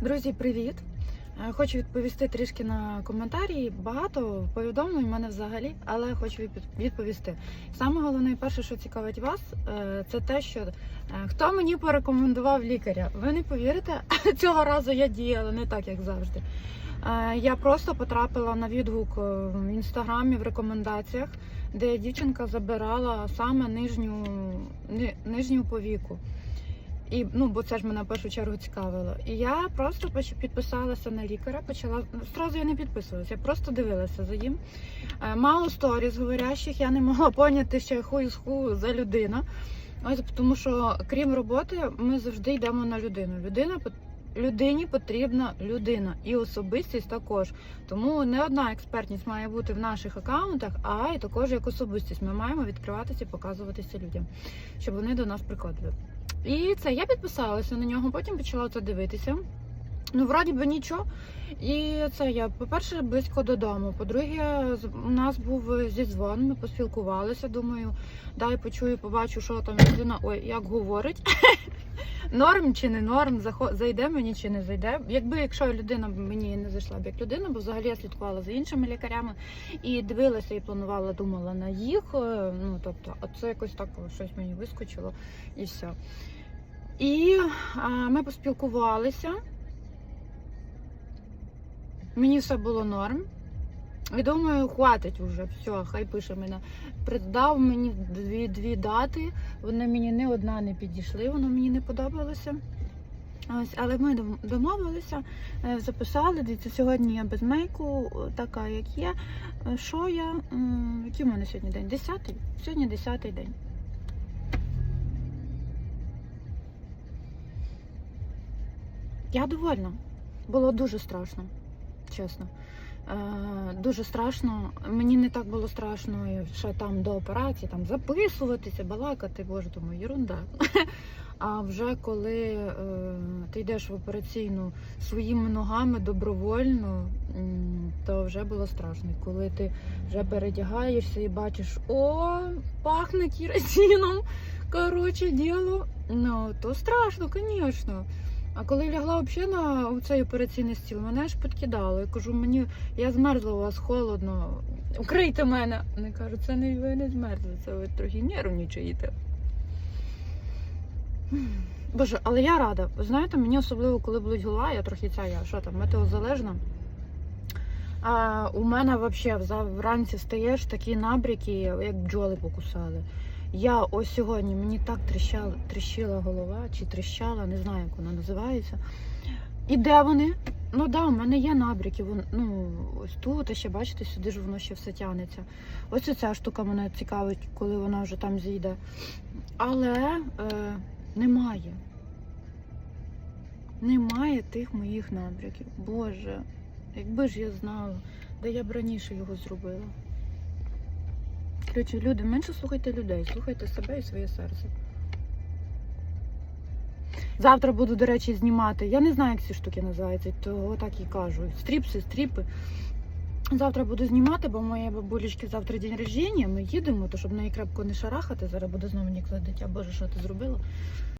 Друзі, привіт! Е, Хочу відповісти трішки на коментарі. Багато повідомлень мене взагалі, але хочу відповісти. Саме головне, і перше, що цікавить вас, е, це те, що е, хто мені порекомендував лікаря. Ви не повірите, цього разу я діяла не так, як завжди. Я просто потрапила на відгук в інстаграмі в рекомендаціях, де дівчинка забирала саме нижню, ни- нижню повіку. І ну, бо це ж мене в першу чергу цікавило. І я просто підписалася на лікаря, почала зразу я не підписувалася, я просто дивилася за ним. Е, Мало сторіз говорящих, я не могла поняти, що я хую з ху за людина. Ось тому що крім роботи, ми завжди йдемо на людину. Людина людині потрібна людина і особистість також. Тому не одна експертність має бути в наших акаунтах, а й також як особистість. Ми маємо відкриватися і показуватися людям, щоб вони до нас приходили. І це я підписалася на нього, потім почала це дивитися. Ну, вроді би нічого. І це я, по-перше, близько додому. По-друге, у нас був зідзвон, ми поспілкувалися. Думаю, дай почую, побачу, що там людина, ой, як говорить. Норм чи не норм, зайде мені чи не зайде. Якби якщо людина мені не зайшла б як людина, бо взагалі я слідкувала за іншими лікарями і дивилася і планувала, думала на їх. е, Ну тобто, а це якось так щось мені вискочило і все. І а, ми поспілкувалися. Мені все було норм. І думаю, хватить вже, все, хай пише мене. Придав мені дві, дві дати. Вони мені не одна не підійшли, воно мені не подобалося. Ось, але ми домовилися, е, записали. Дивіться, сьогодні я без мейку, така як є. Е, Що я? Який у мене сьогодні день? Десятий? Сьогодні десятий день. Я довольна. Було дуже страшно, чесно. Е, дуже страшно. Мені не так було страшно ще там до операції там записуватися, балакати, боже, думаю, ерунда. А вже коли е, ти йдеш в операційну своїми ногами добровольно, то вже було страшно. Коли ти вже передягаєшся і бачиш, о, пахне керосином, коротше діло, ну то страшно, звісно. А коли лягла взагалі на цей операційний стіл, мене аж підкидало. Я кажу, мені я змерзла у вас холодно. Укрийте мене. Вони кажуть, це не ви не змерзли, це ви трохи нервничаєте. Боже, але я рада. Знаєте, мені особливо, коли болить голова, я трохи ця, я що там, метеозалежна. А, у мене взагалі вранці встаєш такі набряки, як бджоли покусали. Я ось сьогодні мені так тріщала, тріщила голова чи тріщала, не знаю, як вона називається. І де вони? Ну да, у мене є набряки. Вон, ну, ось тут, а ще бачите, сюди ж воно ще все тягнеться. Ось ця штука мене цікавить, коли вона вже там зійде. Але е, немає. Немає тих моїх набряків. Боже, якби ж я знала, де я б раніше його зробила. Коротше, люди, менше слухайте людей, слухайте себе і своє серце. Завтра буду, до речі, знімати. Я не знаю, як ці штуки називаються, то так і кажу. Стріпси, стріпи. Завтра буду знімати, бо моєї бабулечки завтра день рождення. Ми їдемо, то щоб неї крепко не шарахати. Зараз буде знову ніколи дитя. Боже, що ти зробила?